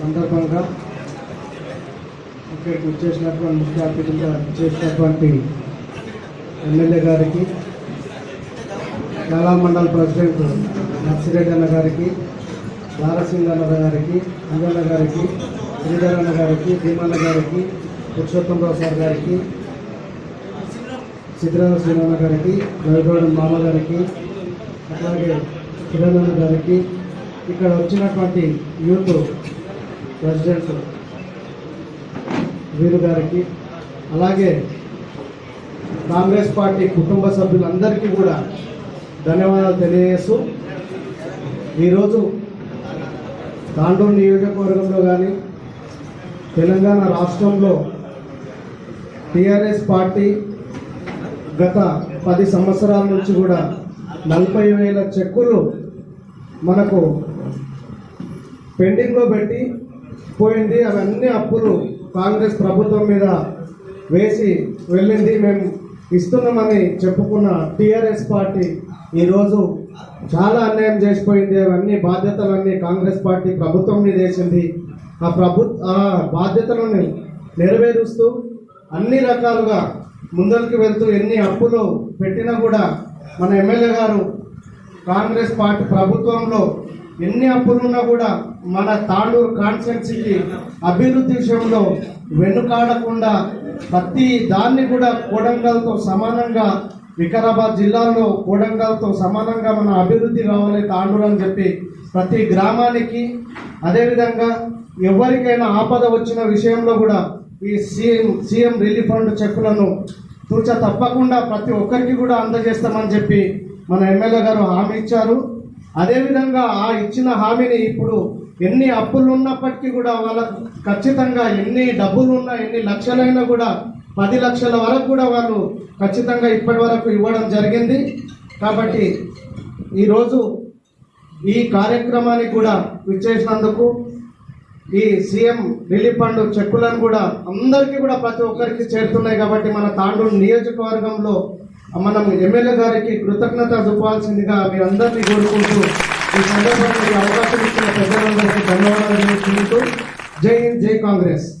సందర్భంగా ఇక్కడికి వచ్చేసినటువంటి ముఖ్య అతిథిగా చేసినటువంటి ఎమ్మెల్యే గారికి చాలా మండల ప్రెసిడెంట్ నర్సిరెడ్డి అన్న గారికి దారసింగ్ అన్న గారికి అంజన్న గారికి శ్రీధర్ అన్న గారికి భీమన్న గారికి పురుషోత్తమరావు సార్ గారికి సిద్ధరామ శ్రీరామ గారికి రవిగౌడ మామ గారికి అట్లాగే కిరణ్ గారికి ఇక్కడ వచ్చినటువంటి యూత్ ప్రెసిడెంట్ వీరు గారికి అలాగే కాంగ్రెస్ పార్టీ కుటుంబ సభ్యులందరికీ కూడా ధన్యవాదాలు తెలియజేస్తూ ఈరోజు తాండూరు నియోజకవర్గంలో కానీ తెలంగాణ రాష్ట్రంలో టీఆర్ఎస్ పార్టీ గత పది సంవత్సరాల నుంచి కూడా నలభై వేల చెక్కులు మనకు పెండింగ్లో పెట్టి పోయింది అవన్నీ అప్పులు కాంగ్రెస్ ప్రభుత్వం మీద వేసి వెళ్ళింది. మేము ఇస్తున్నామని చెప్పుకున్న టీఆర్ఎస్ పార్టీ ఈరోజు చాలా అన్యాయం చేసిపోయింది. అవన్నీ బాధ్యతలన్నీ కాంగ్రెస్ పార్టీ ప్రభుత్వం మీద వేసింది. ఆ ప్రభు ఆ బాధ్యతలను నెరవేరుస్తూ అన్ని రకాలుగా ముందరికి వెళ్తూ ఎన్ని అప్పులు పెట్టినా కూడా మన ఎమ్మెల్యే గారు కాంగ్రెస్ పార్టీ ప్రభుత్వంలో ఎన్ని అప్పులున్నా కూడా మన తాండూరు కాన్స్టెన్సీకి అభివృద్ధి విషయంలో వెనుకాడకుండా ప్రతి దాన్ని కూడా కోడంగల్తో సమానంగా వికారాబాద్ జిల్లాలో కోడంగల్తో సమానంగా మన అభివృద్ధి కావాలి తాండూరు అని చెప్పి ప్రతి గ్రామానికి అదేవిధంగా ఎవరికైనా ఆపద వచ్చిన విషయంలో కూడా ఈ సీఎం సీఎం రిలీఫ్ ఫండ్ చెక్కులను తూచ తప్పకుండా ప్రతి ఒక్కరికి కూడా అందజేస్తామని చెప్పి మన ఎమ్మెల్యే గారు హామీ ఇచ్చారు. అదేవిధంగా ఆ ఇచ్చిన హామీని ఇప్పుడు ఎన్ని అప్పులు ఉన్నప్పటికీ కూడా వాళ్ళకు ఖచ్చితంగా ఎన్ని డబ్బులు ఉన్నా ఎన్ని లక్షలైనా కూడా పది లక్షల వరకు కూడా వాళ్ళు ఖచ్చితంగా ఇప్పటి వరకు ఇవ్వడం జరిగింది. కాబట్టి ఈరోజు ఈ కార్యక్రమానికి కూడా విచ్చేసినందుకు ఈ సీఎం రిలీఫ్ ఫండ్ చెక్కులను కూడా అందరికీ కూడా ప్రతి ఒక్కరికి చేరుతున్నాయి కాబట్టి మన తాండూరు నియోజకవర్గంలో మనం ఎమ్మెల్యే గారికి కృతజ్ఞత చూపాల్సిందిగా మీ అందరినీ కోరుకుంటూ ఈ సందర్భంగా అవకాశం ఇచ్చిన ప్రజలందరికీ ధన్యవాదాలు తెలుపుకుంటూ. జై హింద్ జై కాంగ్రెస్.